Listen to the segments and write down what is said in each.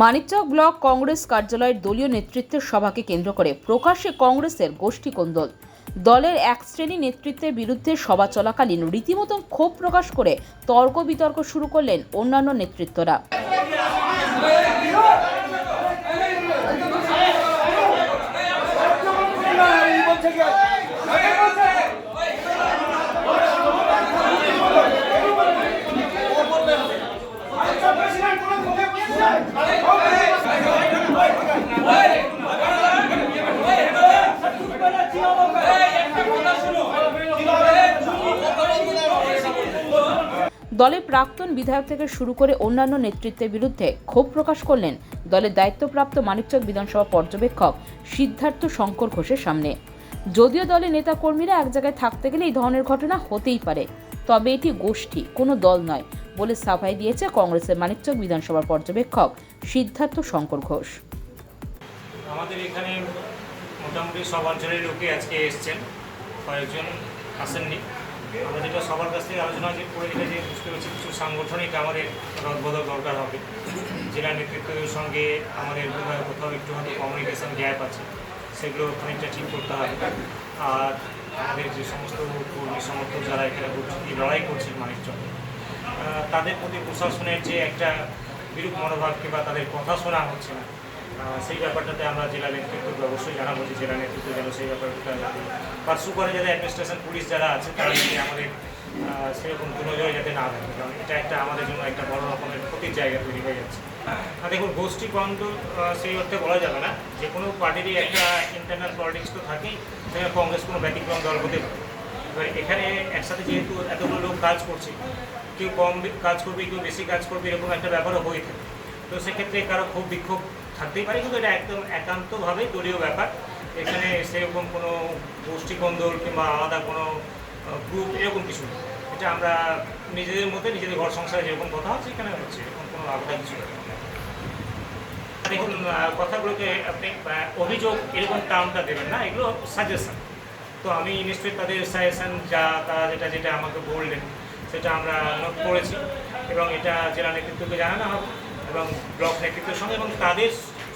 Manikchak block Congress কার্যালয়ের দলীয় নেতৃত্বের সভাকে কেন্দ্র করে প্রকাশ্যে কংগ্রেসের গোষ্ঠী কোন্দল। দলের এক শ্রেণি নেতৃত্বের বিরুদ্ধে সভা চলাকালীন রীতিমতন ক্ষোভ প্রকাশ করে তর্ক বিতর্ক শুরু করলেন অন্যান্য নেতৃত্বরা। দলের প্রাক্তন বিধায়ক থেকে শুরু করে অন্যান্য নেতৃত্বের বিরুদ্ধে ক্ষোভ প্রকাশ করলেন দলের দায়িত্বপ্রাপ্ত মানিকচক বিধানসভা পর্যবেক্ষক সিদ্ধার্থ শঙ্কর ঘোষের সামনে। যদিও দলের নেতাকর্মীরা এক জায়গায় থাকতে গেলে এই ধরনের ঘটনা হতেই পারে, তবে এটি গোষ্ঠী, কোনো দল নয় বলে সাফাই দিয়েছে কংগ্রেসের মানিকচক বিধানসভার পর্যবেক্ষক সিদ্ধার্থ শঙ্কর ঘোষ। আমাদের এখানে মোটামুটি সব অঞ্চলের লোকে আজকে এসছেন, কয়েকজন আসেননি। আমরা যেটা সবার কাছ থেকে আলোচনা যে করে যেটা যে বুঝতে পারছি কিছু সাংগঠনিক আমাদের রদবদল দরকার হবে। জেলা নেতৃত্বের সঙ্গে আমাদের কোথাও একটু হয়তো কমিউনিকেশন গ্যাপ আছে সেগুলো খানিকটা ঠিক করতে হবে। আর আমাদের যে সমস্ত কর্মী সমর্থক যারা এখানে লড়াই করছে আহ, তাদের প্রতি প্রশাসনের যে একটা বিরূপ মনোভাব কিংবা তাদের কথা শোনা হচ্ছে না সেই ব্যাপারটাতে আমরা জেলা নেতৃত্বকে অবশ্যই জানাব যে জেলা নেতৃত্ব যেন সেই ব্যাপারটা পার্সু করে। যাতে অ্যাডমিনিস্ট্রেশন পুলিশ যারা আছে, তারা যদি আমাদের সেরকম দুনজয় যাতে না থাকে কারণ এটা একটা আমাদের জন্য একটা বড় রকমের ক্ষতির জায়গা তৈরি হয়ে যাচ্ছে। আর দেখুন, গোষ্ঠী কন্দ সেই অর্থে বলা যাবে না। যে কোনো পার্টিরই একটা ইন্টারনাল পলিটিক্স তো থাকেই সেখানে কংগ্রেস কোনো ব্যতিক্রম দল হতে পারে। এখানে একসাথে যেহেতু এতগুলো লোক কাজ করছে, কেউ কম কাজ করবে, কেউ বেশি কাজ করবে, এরকম একটা ব্যাপারও হয়ে থাকে। তো সেক্ষেত্রে কারও খুব বিক্ষোভ থাকতেই পারে, কিন্তু এটা একদম একান্তভাবে দলীয় ব্যাপার। এখানে সেরকম কোনো গোষ্ঠী কন্দল কিংবা আলাদা কোনো গ্রুপ এরকম কিছু এটা আমরা নিজেদের মধ্যে নিজেদের ঘর সংসারে যেরকম কথা হচ্ছে, এখানে হচ্ছে, এরকম কোনো আলাদা কিছু দেখুন কথাগুলোকে আপনি অভিযোগ এরকম টার্মটা দেবেন না, এগুলো সাজেশন তো আমি নিশ্চয়ই তাদের সাজেশন যা তারা যেটা যেটা আমাকে বললেন, সেটা আমরা নোট করেছি, এবং এটা জেলা নেতৃত্বকে জানানো হবে, এবং ব্লক নেতৃত্বের সঙ্গে, এবং তাদের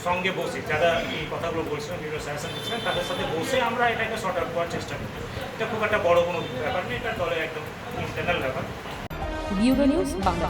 সঙ্গে বসে, যারা এই কথাগুলো বলছিলেন, বিভিন্ন সাজেশন দিচ্ছিলেন, তাদের সাথে বসে আমরা এটাকে শর্ট আউট করার চেষ্টা করি। এটা খুব একটা বড় কোনো ব্যাপার নেই এটা দলের একদম ইন্টারনাল ব্যাপার। Bureau news Bangla